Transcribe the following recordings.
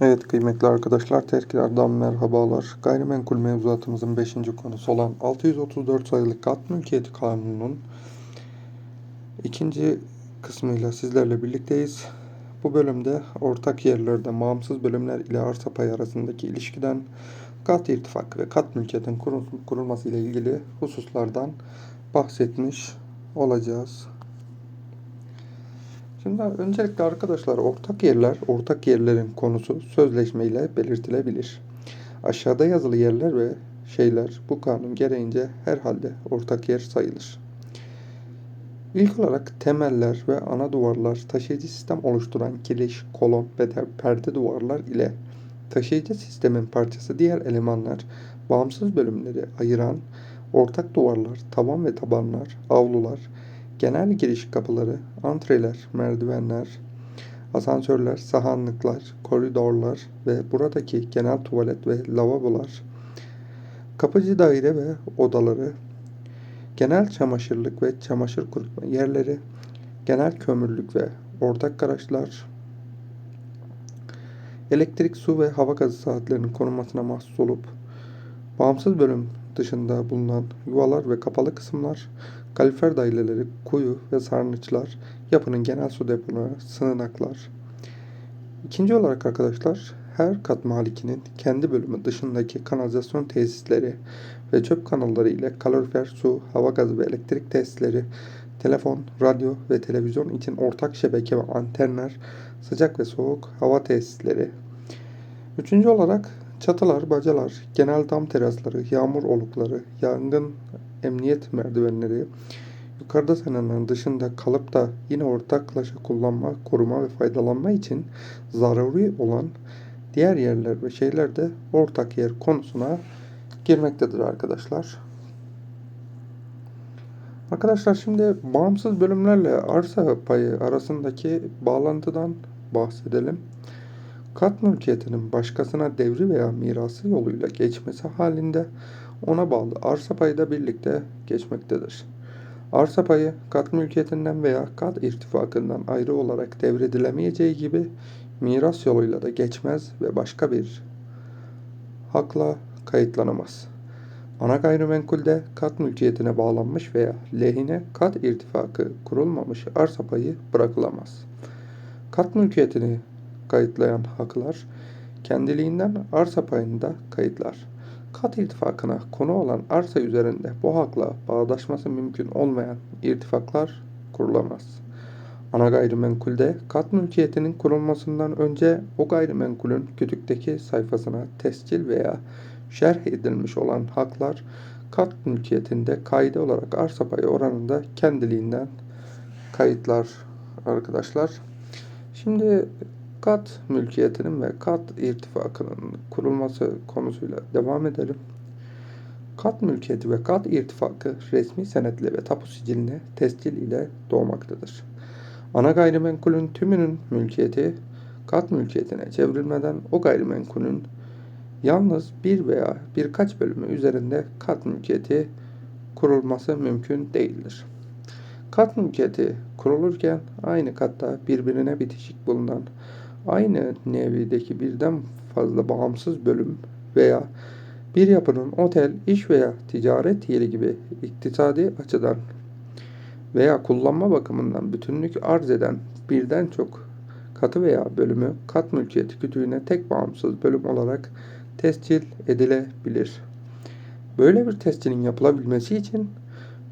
Evet kıymetli arkadaşlar tekrardan merhabalar. Gayrimenkul mevzuatımızın 5. konusu olan 634 sayılı kat mülkiyeti kanununun ikinci kısmıyla sizlerle birlikteyiz. Bu bölümde ortak yerlerde bağımsız bölümler ile arsa payı arasındaki ilişkiden kat irtifak ve kat mülkiyetin kurul- kurulması ile ilgili hususlardan bahsetmiş olacağız. Şimdi öncelikle arkadaşlar ortak yerler, ortak yerlerin konusu sözleşme ile belirtilebilir. Aşağıda yazılı yerler ve şeyler bu kanun gereğince herhalde ortak yer sayılır. İlk olarak temeller ve ana duvarlar taşıyıcı sistem oluşturan kiriş, kolon ve de perde duvarlar ile taşıyıcı sistemin parçası diğer elemanlar, bağımsız bölümleri ayıran ortak duvarlar, tavan ve tabanlar, avlular, genel giriş kapıları, antreler, merdivenler, asansörler, sahanlıklar, koridorlar ve buradaki genel tuvalet ve lavabolar, kapıcı daire ve odaları, genel çamaşırlık ve çamaşır kurutma yerleri, genel kömürlük ve ortak garajlar, elektrik, su ve hava gazı saatlerinin konulmasına mahsus olup, bağımsız bölüm dışında bulunan yuvalar ve kapalı kısımlar, kalifer daireleri, kuyu ve sarnıçlar, yapının genel su depoları, sığınaklar. İkinci olarak arkadaşlar, her kat malikinin kendi bölümü dışındaki kanalizasyon tesisleri ve çöp kanalları ile kalorifer, su, hava gazı ve elektrik tesisleri, telefon, radyo ve televizyon için ortak şebeke ve antenler, sıcak ve soğuk hava tesisleri. Üçüncü olarak çatılar, bacalar, genel dam terasları, yağmur olukları, yangın emniyet merdivenleri, yukarıda sayılanların dışında kalıp da yine ortaklaşa kullanma, koruma ve faydalanma için zaruri olan diğer yerler ve şeyler de ortak yer konusuna girmektedir arkadaşlar. Arkadaşlar şimdi bağımsız bölümlerle arsa payı arasındaki bağlantıdan bahsedelim. Kat mülkiyetinin başkasına devri veya mirası yoluyla geçmesi halinde ona bağlı arsa payı da birlikte geçmektedir. Arsa payı kat mülkiyetinden veya kat irtifakından ayrı olarak devredilemeyeceği gibi miras yoluyla da geçmez ve başka bir hakla kayıtlanamaz. Ana gayrimenkulde kat mülkiyetine bağlanmış veya lehine kat irtifakı kurulmamış arsa payı bırakılamaz. Kat mülkiyetini kayıtlayan haklar kendiliğinden arsa payını da kayıtlar. Kat irtifakına konu olan arsa üzerinde bu hakla bağdaşması mümkün olmayan irtifaklar kurulamaz. Ana gayrimenkulde kat mülkiyetinin kurulmasından önce o gayrimenkulün kütükteki sayfasına tescil veya şerh edilmiş olan haklar kat mülkiyetinde kaide olarak arsa payı oranında kendiliğinden kayıtlar arkadaşlar. Şimdi kat mülkiyetinin ve kat irtifakının kurulması konusuyla devam edelim. Kat mülkiyeti ve kat irtifakı resmi senetle ve tapu siciline tescil ile doğmaktadır. Ana gayrimenkulün tümünün mülkiyeti kat mülkiyetine çevrilmeden o gayrimenkulün yalnız bir veya birkaç bölümü üzerinde kat mülkiyeti kurulması mümkün değildir. Kat mülkiyeti kurulurken aynı katta birbirine bitişik bulunan aynı nevideki birden fazla bağımsız bölüm veya bir yapının otel, iş veya ticaret yeri gibi iktisadi açıdan veya kullanma bakımından bütünlük arz eden birden çok katı veya bölümü kat mülkiyeti kütüğüne tek bağımsız bölüm olarak tescil edilebilir. Böyle bir tescilin yapılabilmesi için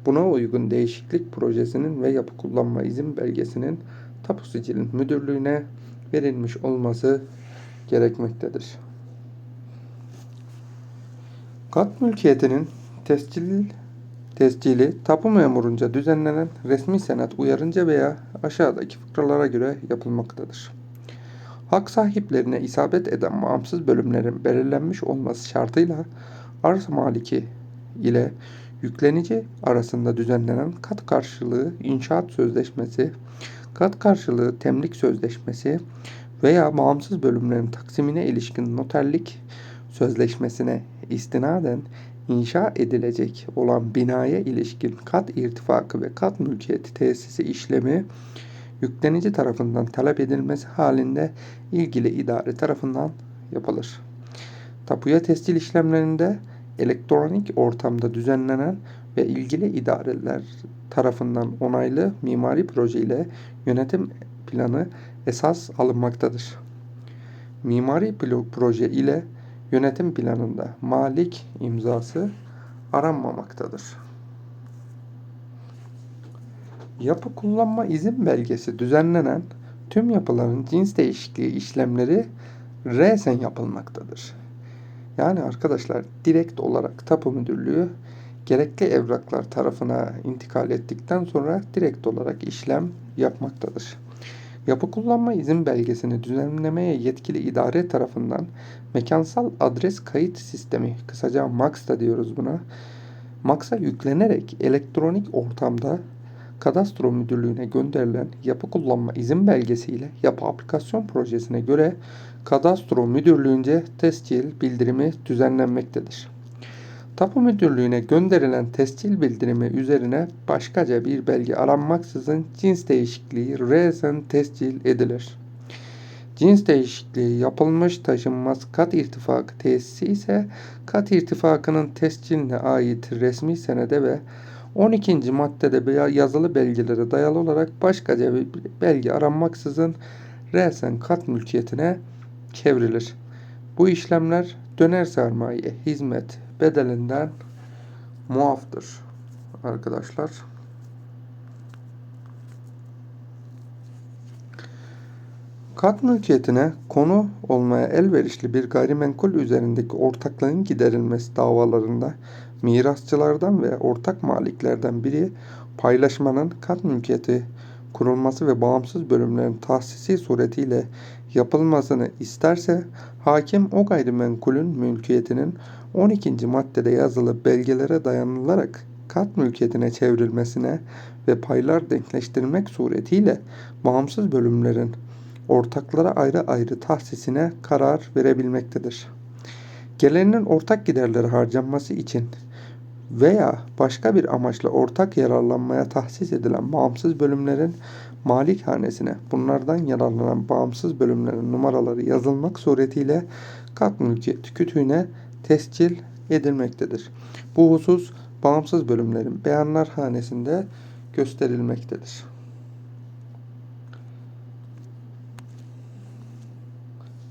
buna uygun değişiklik projesinin ve yapı kullanma izin belgesinin tapu sicilin müdürlüğüne verilmiş olması gerekmektedir. Kat mülkiyetinin tescil tescili tapu memurunca düzenlenen resmi senet uyarınca veya aşağıdaki fıkralara göre yapılmaktadır. Hak sahiplerine isabet eden bağımsız bölümlerin belirlenmiş olması şartıyla arsa maliki ile yüklenici arasında düzenlenen kat karşılığı inşaat sözleşmesi, kat karşılığı temlik sözleşmesi veya bağımsız bölümlerin taksimine ilişkin noterlik sözleşmesine istinaden inşa edilecek olan binaya ilişkin kat irtifakı ve kat mülkiyeti tesisi işlemi yüklenici tarafından talep edilmesi halinde ilgili idare tarafından yapılır. Tapuya tescil işlemlerinde elektronik ortamda düzenlenen ve ilgili idareler tarafından onaylı mimari proje ile yönetim planı esas alınmaktadır. Mimari proje ile yönetim planında malik imzası aranmamaktadır. Yapı kullanma izin belgesi düzenlenen tüm yapıların cins değişikliği işlemleri resen yapılmaktadır. Yani arkadaşlar direkt olarak tapu müdürlüğü gerekli evraklar tarafına intikal ettikten sonra direkt olarak işlem yapmaktadır. Yapı kullanma izin belgesini düzenlemeye yetkili idare tarafından mekansal adres kayıt sistemi kısaca MAX da diyoruz buna. MAX'a yüklenerek elektronik ortamda kadastro müdürlüğüne gönderilen yapı kullanma izin belgesiyle yapı aplikasyon projesine göre kadastro müdürlüğünce tescil bildirimi düzenlenmektedir. Tapu müdürlüğüne gönderilen tescil bildirimi üzerine başkaca bir belge aranmaksızın cins değişikliği resen tescil edilir. Cins değişikliği yapılmış taşınmaz kat irtifakı tesisi ise kat irtifakının tesciline ait resmi senede ve 12. maddede yazılı belgelere dayalı olarak başkaca bir belge aranmaksızın resen kat mülkiyetine çevrilir. Bu işlemler döner sermaye hizmet bedelinden muaftır arkadaşlar. Kat mülkiyetine konu olmaya elverişli bir gayrimenkul üzerindeki ortaklığın giderilmesi davalarında mirasçılardan ve ortak maliklerden biri paylaşmanın kat mülkiyeti kurulması ve bağımsız bölümlerin tahsisi suretiyle yapılmasını isterse hakim o gayrimenkulün mülkiyetinin 12. maddede yazılı belgelere dayanılarak kat mülkiyetine çevrilmesine ve paylar denkleştirmek suretiyle bağımsız bölümlerin ortaklara ayrı ayrı tahsisine karar verebilmektedir. Gelenin ortak giderleri harcanması için veya başka bir amaçla ortak yararlanmaya tahsis edilen bağımsız bölümlerin malikhanesine bunlardan yararlanan bağımsız bölümlerin numaraları yazılmak suretiyle kat mülkiyet kütüğüne tescil edilmektedir. Bu husus bağımsız bölümlerin beyanlar hanesinde gösterilmektedir.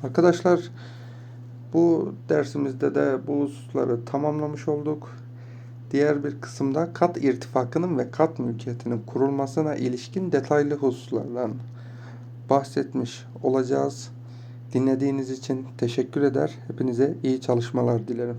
Arkadaşlar bu dersimizde de bu hususları tamamlamış olduk. Diğer bir kısımda kat irtifakının ve kat mülkiyetinin kurulmasına ilişkin detaylı hususlardan bahsetmiş olacağız. Dinlediğiniz için teşekkür eder. Hepinize iyi çalışmalar dilerim.